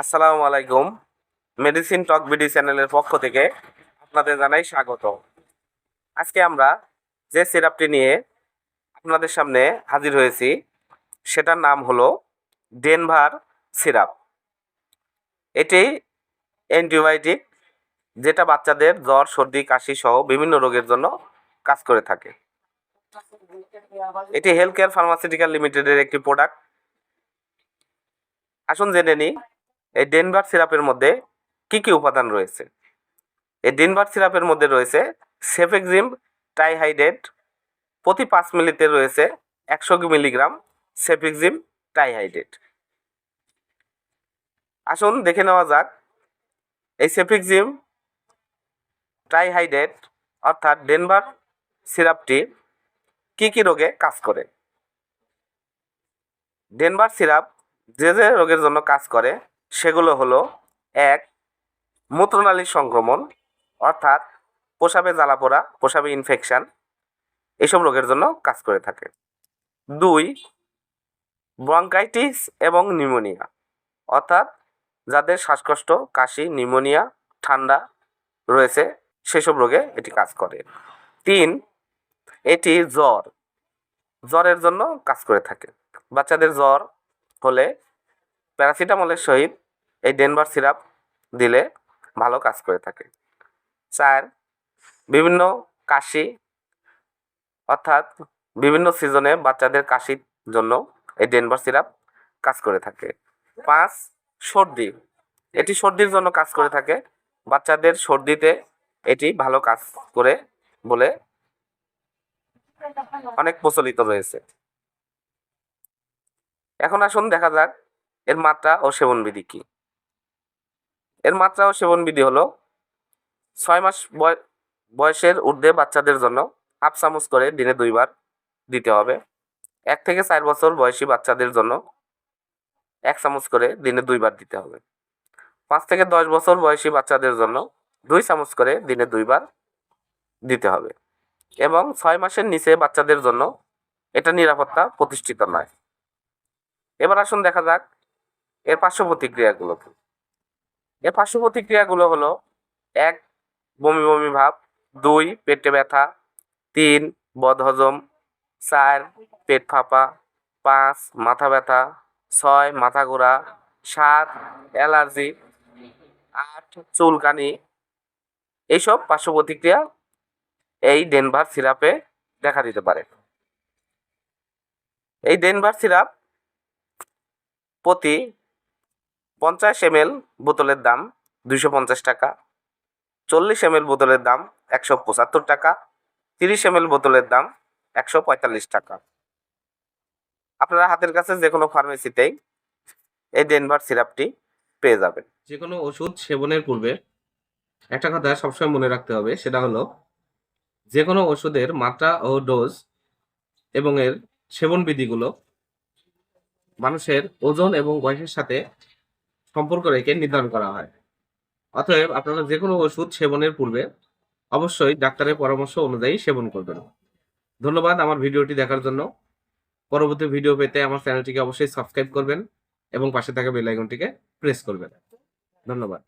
আসসালামু আলাইকুম। মেডিসিন টক বিডি চ্যানেলের পক্ষ থেকে আপনাদের জানাই স্বাগত। আজকে আমরা যে সিরাপটি নিয়ে আপনাদের সামনে হাজির হয়েছি, সেটার নাম হলো ডেনভার সিরাপ। এটি অ্যান্টিবায়োটিক, যেটা বাচ্চাদের জ্বর, সর্দি, কাশি সহ বিভিন্ন রোগের জন্য কাজ করে থাকে। এটি হেলথ কেয়ার ফার্মাসিউটিক্যাল লিমিটেডের একটি প্রোডাক্ট আসুন জেনে নিই এই ডেনভার সিরাপের মধ্যে কি কি উপাদান রয়েছে? এই ডেনভার সিরাপের মধ্যে রয়েছে সেফেক্সিম, টাইহাইড্রেট, প্রতি পাঁচ মিলিতে রয়েছে একশো মিলিগ্রাম সেফেক্সিম, টাইহাইড্রেট। আসুন দেখে নেওয়া যাক। এই সেফেক্সিম ট্রাইহাইড্রেট অর্থাৎ ডেনভার সিরাপটি কি কি রোগে কাজ করে? ডেনভার সিরাপ যে যে রোগের জন্য কাজ করে সেগুলো হলো, এক মূত্রনালীর সংক্রমণ, অর্থাৎ প্রসাবে জ্বালাপোড়া প্রসাবে ইনফেকশান এসব রোগের জন্য কাজ করে থাকে। দুই ব্রঙ্কাইটিস এবং নিউমোনিয়া অর্থাৎ যাদের শ্বাসকষ্ট, কাশি নিউমোনিয়া ঠান্ডা রয়েছে, সেসব রোগে এটি কাজ করে। তিন, এটি জ্বর, জ্বরের জন্য কাজ করে থাকে। বাচ্চাদের জ্বর হলে প্যারাসিটামলের সহিত এই ডেনভার সিরাপ দিলে ভালো কাজ করে থাকে। চার বিভিন্ন কাশি, অর্থাৎ বিভিন্ন সিজনে বাচ্চাদের কাশির জন্য এই ডেনভার সিরাপ কাজ করে থাকে। পাঁচ, সর্দি। এটি সর্দির জন্য কাজ করে থাকে। বাচ্চাদের সর্দিতে এটি ভালো কাজ করে বলে অনেক প্রচলিত রয়েছে। এখন আসুন দেখা যাক এর মাত্রা ও সেবনবিধি কী। এর মাত্রা ও সেবনবিধি হলো ছয় মাস বয়- বয়সের ঊর্ধ্বে বাচ্চাদের জন্য হাফ চামচ করে দিনে দুইবার দিতে হবে। এক থেকে চার বছর বয়সী বাচ্চাদের জন্য এক চামচ করে দিনে দুইবার দিতে হবে। পাঁচ থেকে দশ বছর বয়সী বাচ্চাদের জন্য দুই চামচ করে দিনে দুইবার দিতে হবে এবং ছয় মাসের নিচে বাচ্চাদের জন্য এটা নিরাপত্তা প্রতিষ্ঠিত নয়। এবার আসুন দেখা যাক এর পার্শ্ব প্রতিক্রিয়াগুলো কি এর পার্শ্ব প্রতিক্রিয়াগুলো হলো, এক, বমি বমি ভাব, দুই, পেটে ব্যথা, তিন, বদহজম, চার, পেট ফাঁপা, পাঁচ, মাথা ব্যথা, ছয়, মাথা ঘোরা, সাত, অ্যালার্জি, আট, চুলকানি। এইসব পার্শ্ব প্রতিক্রিয়া এই ডেনভার সিরাপে দেখা দিতে পারে। এই ডেনভার সিরাপ প্রতি পঞ্চাশ এম বোতলের দাম দুইশো পঞ্চাশ টাকা, চল্লিশ এম বোতলের দাম একশো পঁচাত্তর টাকা, তিরিশ এম বোতলের দাম একশো পঁয়তাল্লিশ টাকা। আপনারা হাতের কাছে যে কোনো ফার্মেসিতেই এই ডেনভার সিরাপটি পেয়ে যাবেন। যে কোনো ওষুধ সেবনের পূর্বে একটা কথা সবসময় মনে রাখতে হবে, সেটা হলো যে কোনো ওষুধের মাত্রা ও ডোজ এবং এর সেবন বিধিগুলো মানুষের ওজন এবং বয়সের সাথে সম্পর্ক রেখে নির্ধারণ করা হয়। অতএব আপনারা যে কোনো ওষুধ সেবনের পূর্বে অবশ্যই ডাক্তারের পরামর্শ অনুযায়ী সেবন করবেন। ধন্যবাদ আমার ভিডিওটি দেখার জন্য। পরবর্তী ভিডিও পেতে আমার চ্যানেলটিকে অবশ্যই সাবস্ক্রাইব করবেন এবং পাশে থাকা বেল আইকনটিকে প্রেস করবেন। ধন্যবাদ।